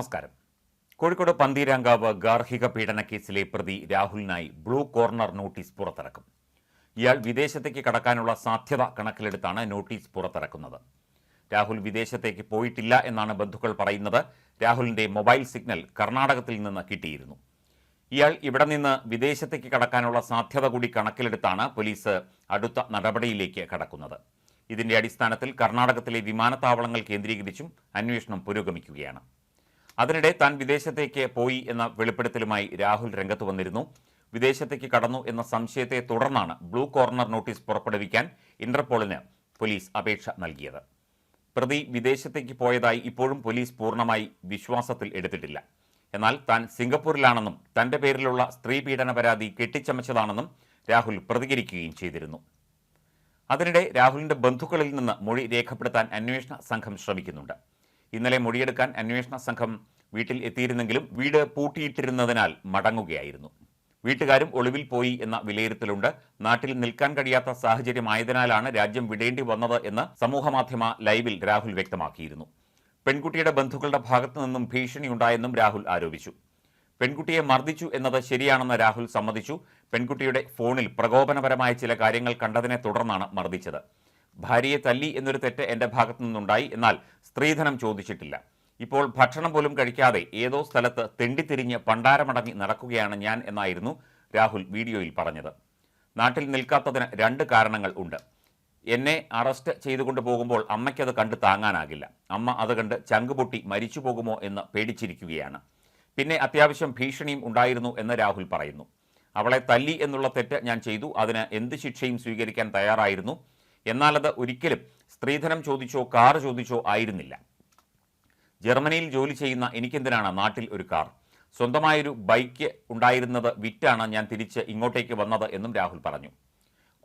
നമസ്കാരം. കോഴിക്കോട് പന്തീരാങ്കാവ് ഗാർഹിക പീഡന കേസിലെ പ്രതി രാഹുലിനായി ബ്ലൂ കോർണർ നോട്ടീസ് പുറത്തിറക്കും. ഇയാൾ വിദേശത്തേക്ക് കടക്കാനുള്ള സാധ്യത കണക്കിലെടുത്താണ് നോട്ടീസ് പുറത്തിറക്കുന്നത്. രാഹുൽ വിദേശത്തേക്ക് പോയിട്ടില്ല എന്നാണ് ബന്ധുക്കൾ പറയുന്നത്. രാഹുലിന്റെ മൊബൈൽ സിഗ്നൽ കർണാടകത്തിൽ നിന്ന് കിട്ടിയിരുന്നു. ഇയാൾ ഇവിടെ നിന്ന് വിദേശത്തേക്ക് കടക്കാനുള്ള സാധ്യത കൂടി കണക്കിലെടുത്താണ് പോലീസ് അടുത്ത നടപടിയിലേക്ക് കടക്കുന്നത്. ഇതിന്റെ അടിസ്ഥാനത്തിൽ കർണാടകത്തിലെ വിമാനത്താവളങ്ങൾ കേന്ദ്രീകരിച്ചും അന്വേഷണം പുരോഗമിക്കുകയാണ്. അതിനിടെ താൻ വിദേശത്തേക്ക് പോയി എന്ന വെളിപ്പെടുത്തലുമായി രാഹുൽ രംഗത്ത് വന്നിരുന്നു. വിദേശത്തേക്ക് കടന്നു എന്ന സംശയത്തെ തുടർന്നാണ് ബ്ലൂ കോർണർ നോട്ടീസ് പുറപ്പെടുവിക്കാൻ ഇന്റർപോളിന് പോലീസ് അപേക്ഷ നൽകിയത്. പ്രതി വിദേശത്തേക്ക് പോയതായി ഇപ്പോഴും പോലീസ് പൂർണമായി വിശ്വാസത്തിൽ എടുത്തിട്ടില്ല. എന്നാൽ താൻ സിംഗപ്പൂരിലാണെന്നും തന്റെ പേരിലുള്ള സ്ത്രീ പീഡന പരാതി കെട്ടിച്ചമച്ചതാണെന്നും രാഹുൽ പ്രതികരിക്കുകയും ചെയ്തിരുന്നു. അതിനിടെ രാഹുലിന്റെ ബന്ധുക്കളിൽ നിന്ന് മൊഴി രേഖപ്പെടുത്താൻ അന്വേഷണ സംഘം ശ്രമിക്കുന്നുണ്ട്. ഇന്നലെ മൊഴിയെടുക്കാൻ അന്വേഷണ സംഘം വീട്ടിൽ എത്തിയിരുന്നെങ്കിലും വീട് പൂട്ടിയിട്ടിരുന്നതിനാൽ മടങ്ങുകയായിരുന്നു. വീട്ടുകാരും ഒളിവിൽ പോയി എന്ന വിലയിരുത്തലുണ്ട്. നാട്ടിൽ നിൽക്കാൻ കഴിയാത്ത സാഹചര്യമായതിനാലാണ് രാജ്യം വിടേണ്ടി വന്നത് എന്ന് സമൂഹമാധ്യമ ലൈവിൽ രാഹുൽ വ്യക്തമാക്കിയിരുന്നു. പെൺകുട്ടിയുടെ ബന്ധുക്കളുടെ ഭാഗത്തു നിന്നും ഭീഷണിയുണ്ടായെന്നും രാഹുൽ ആരോപിച്ചു. പെൺകുട്ടിയെ മർദ്ദിച്ചു എന്നത് ശരിയാണെന്ന് രാഹുൽ സമ്മതിച്ചു. പെൺകുട്ടിയുടെ ഫോണിൽ പ്രകോപനപരമായ ചില കാര്യങ്ങൾ കണ്ടതിനെ തുടർന്നാണ് മർദ്ദിച്ചത്. ഭാര്യയെ തല്ലി എന്നൊരു തെറ്റ് എന്റെ ഭാഗത്തു നിന്നുണ്ടായി. എന്നാൽ സ്ത്രീധനം ചോദിച്ചിട്ടില്ല. ഇപ്പോൾ ഭക്ഷണം പോലും കഴിക്കാതെ ഏതോ സ്ഥലത്ത് തെണ്ടിത്തിരിഞ്ഞ് പണ്ടാരമടങ്ങി നടക്കുകയാണ് ഞാൻ എന്നായിരുന്നു രാഹുൽ വീഡിയോയിൽ പറഞ്ഞത്. നാട്ടിൽ നിൽക്കാത്തതിന് രണ്ട് കാരണങ്ങൾ ഉണ്ട്. എന്നെ അറസ്റ്റ് ചെയ്തുകൊണ്ട് പോകുമ്പോൾ അമ്മയ്ക്കത് കണ്ട് താങ്ങാനാകില്ല. അമ്മ അത് കണ്ട് ചങ്കുപൊട്ടി മരിച്ചു പോകുമോ എന്ന് പേടിച്ചിരിക്കുകയാണ്. പിന്നെ അത്യാവശ്യം ഭീഷണിയും ഉണ്ടായിരുന്നു എന്ന് രാഹുൽ പറയുന്നു. അവളെ തല്ലി എന്നുള്ള തെറ്റ് ഞാൻ ചെയ്തു. അതിന് എന്ത് ശിക്ഷയും സ്വീകരിക്കാൻ തയ്യാറായിരുന്നു. എന്നാലത് ഒരിക്കലും സ്ത്രീധനം ചോദിച്ചോ കാർ ചോദിച്ചോ ആയിരുന്നില്ല. ജർമ്മനിയിൽ ജോലി ചെയ്യുന്ന എനിക്കെന്തിനാണ് നാട്ടിൽ ഒരു കാർ? സ്വന്തമായൊരു ബൈക്ക് ഉണ്ടായിരുന്നത് വിറ്റാണ് ഞാൻ തിരിച്ച് ഇങ്ങോട്ടേക്ക് വന്നത് എന്നും രാഹുൽ പറഞ്ഞു.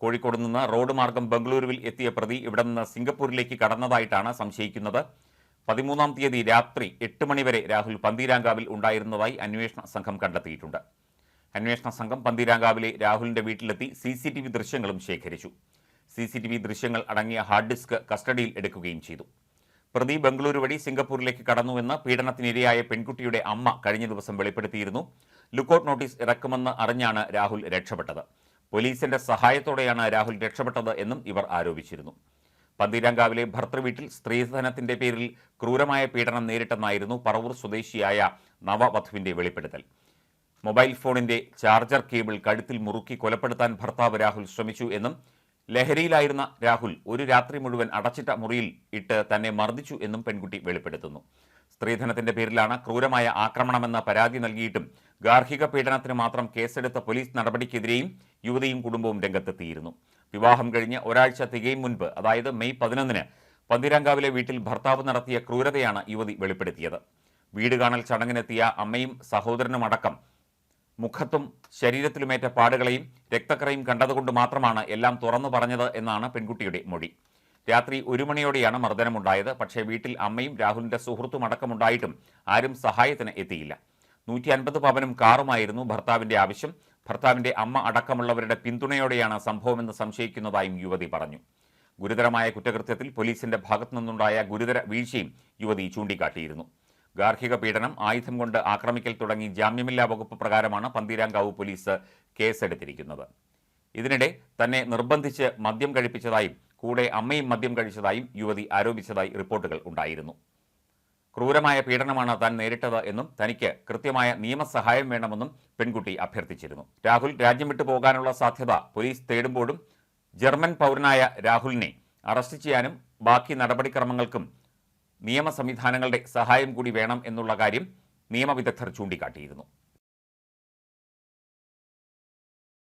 കോഴിക്കോട് നിന്ന് റോഡ് മാർഗം ബംഗളൂരുവിൽ എത്തിയ പ്രതി ഇവിടെ നിന്ന് സിംഗപ്പൂരിലേക്ക് കടന്നതായിട്ടാണ് സംശയിക്കുന്നത്. പതിമൂന്നാം തീയതി രാത്രി എട്ട് മണിവരെ രാഹുൽ പന്തീരാങ്കാവിൽ ഉണ്ടായിരുന്നതായി അന്വേഷണ സംഘം കണ്ടെത്തിയിട്ടുണ്ട്. അന്വേഷണ സംഘം പന്തീരാങ്കാവിലെ രാഹുലിന്റെ വീട്ടിലെത്തി സി ദൃശ്യങ്ങളും ശേഖരിച്ചു. സി സി ടി വി ദൃശ്യങ്ങൾ അടങ്ങിയ ഹാർഡ് ഡിസ്ക് കസ്റ്റഡിയിൽ എടുക്കുകയും ചെയ്തു. പ്രതി ബംഗളൂരു വഴി സിംഗപ്പൂരിലേക്ക് കടന്നുവെന്ന് പീഡനത്തിനിരയായ പെൺകുട്ടിയുടെ അമ്മ കഴിഞ്ഞ ദിവസം വെളിപ്പെടുത്തിയിരുന്നു. ലുക്കൌട്ട് നോട്ടീസ് ഇറക്കുമെന്ന് അറിഞ്ഞാണ് രാഹുൽ രക്ഷപ്പെട്ടത്. പോലീസിന്റെ സഹായത്തോടെയാണ് രാഹുൽ രക്ഷപ്പെട്ടത് എന്നും ഇവർ ആരോപിച്ചിരുന്നു. പന്തീരാങ്കാവിലെ ഭർത്തൃവീട്ടിൽ സ്ത്രീധനത്തിന്റെ പേരിൽ ക്രൂരമായ പീഡനം നേരിട്ടെന്നായിരുന്നു പറവൂർ സ്വദേശിയായ നവവധുവിന്റെ വെളിപ്പെടുത്തൽ. മൊബൈൽ ഫോണിന്റെ ചാർജർ കേബിൾ കഴുത്തിൽ മുറുക്കി കൊലപ്പെടുത്താൻ ഭർത്താവ് രാഹുൽ ശ്രമിച്ചു എന്നും ലഹരിയിലായിരുന്ന രാഹുൽ ഒരു രാത്രി മുഴുവൻ അടച്ചിട്ട മുറിയിൽ ഇട്ട് തന്നെ മർദ്ദിച്ചു എന്നും പെൺകുട്ടി വെളിപ്പെടുത്തുന്നു. സ്ത്രീധനത്തിന്റെ പേരിലാണ് ക്രൂരമായ ആക്രമണമെന്ന പരാതി നൽകിയിട്ടും ഗാർഹിക പീഡനത്തിന് മാത്രം കേസെടുത്ത പോലീസ് നടപടിക്കെതിരെയും യുവതിയും കുടുംബവും രംഗത്തെത്തിയിരുന്നു. വിവാഹം കഴിഞ്ഞ് ഒരാഴ്ച തികയും മുൻപ് അതായത് മെയ് പതിനൊന്നിന് പന്തിരാങ്കാവിലെ വീട്ടിൽ ഭർത്താവ് നടത്തിയ ക്രൂരതയാണ് യുവതി വെളിപ്പെടുത്തിയത്. വീട് കാണൽ ചടങ്ങിനെത്തിയ അമ്മയും സഹോദരനുമടക്കം മുഖത്തും ശരീരത്തിലുമേറ്റ പാടുകളെയും രക്തക്കറയും കണ്ടതുകൊണ്ട് മാത്രമാണ് എല്ലാം തുറന്നു പറഞ്ഞത് എന്നാണ് പെൺകുട്ടിയുടെ മൊഴി. രാത്രി ഒരു മണിയോടെയാണ് മർദ്ദനമുണ്ടായത്. പക്ഷേ വീട്ടിൽ അമ്മയും രാഹുലിന്റെ സുഹൃത്തും അടക്കമുണ്ടായിട്ടും ആരും സഹായത്തിന് എത്തിയില്ല. നൂറ്റി അൻപത് പവനും കാറുമായിരുന്നു ഭർത്താവിന്റെ ആവശ്യം. ഭർത്താവിന്റെ അമ്മ അടക്കമുള്ളവരുടെ പിന്തുണയോടെയാണ് സംഭവമെന്ന് സംശയിക്കുന്നതായും യുവതി പറഞ്ഞു. ഗുരുതരമായ കുറ്റകൃത്യത്തിൽ പോലീസിന്റെ ഭാഗത്തുനിന്നുണ്ടായ ഗുരുതര വീഴ്ചയും യുവതി ചൂണ്ടിക്കാട്ടിയിരുന്നു. ഗാർഹിക പീഡനം ആയുധം കൊണ്ട് ആക്രമിക്കൽ തുടങ്ങി ജാമ്യമില്ലാ വകുപ്പ് പ്രകാരമാണ് പന്തീരാങ്കാവ് പോലീസ് കേസെടുത്തിരിക്കുന്നത്. ഇതിനിടെ തന്നെ നിർബന്ധിച്ച് മദ്യം കഴിപ്പിച്ചതായും കൂടെ അമ്മയും മദ്യം കഴിച്ചതായും യുവതി ആരോപിച്ചതായി റിപ്പോർട്ടുകൾ ഉണ്ടായിരുന്നു. ക്രൂരമായ പീഡനമാണ് താൻ നേരിട്ടത് എന്നും തനിക്ക് കൃത്യമായ നിയമസഹായം വേണമെന്നും പെൺകുട്ടി അഭ്യർത്ഥിച്ചിരുന്നു. രാഹുൽ രാജ്യം വിട്ടു പോകാനുള്ള സാധ്യത പോലീസ് തേടുമ്പോഴും ജർമ്മൻ പൗരനായ രാഹുലിനെ അറസ്റ്റ് ചെയ്യാനും ബാക്കി നടപടിക്രമങ്ങൾക്കും നിയമ സംവിധാനങ്ങളുടെ സഹായം കൂടി വേണം എന്നുള്ള കാര്യം നിയമവിദഗ്ധർ ചൂണ്ടിക്കാട്ടിയിരുന്നു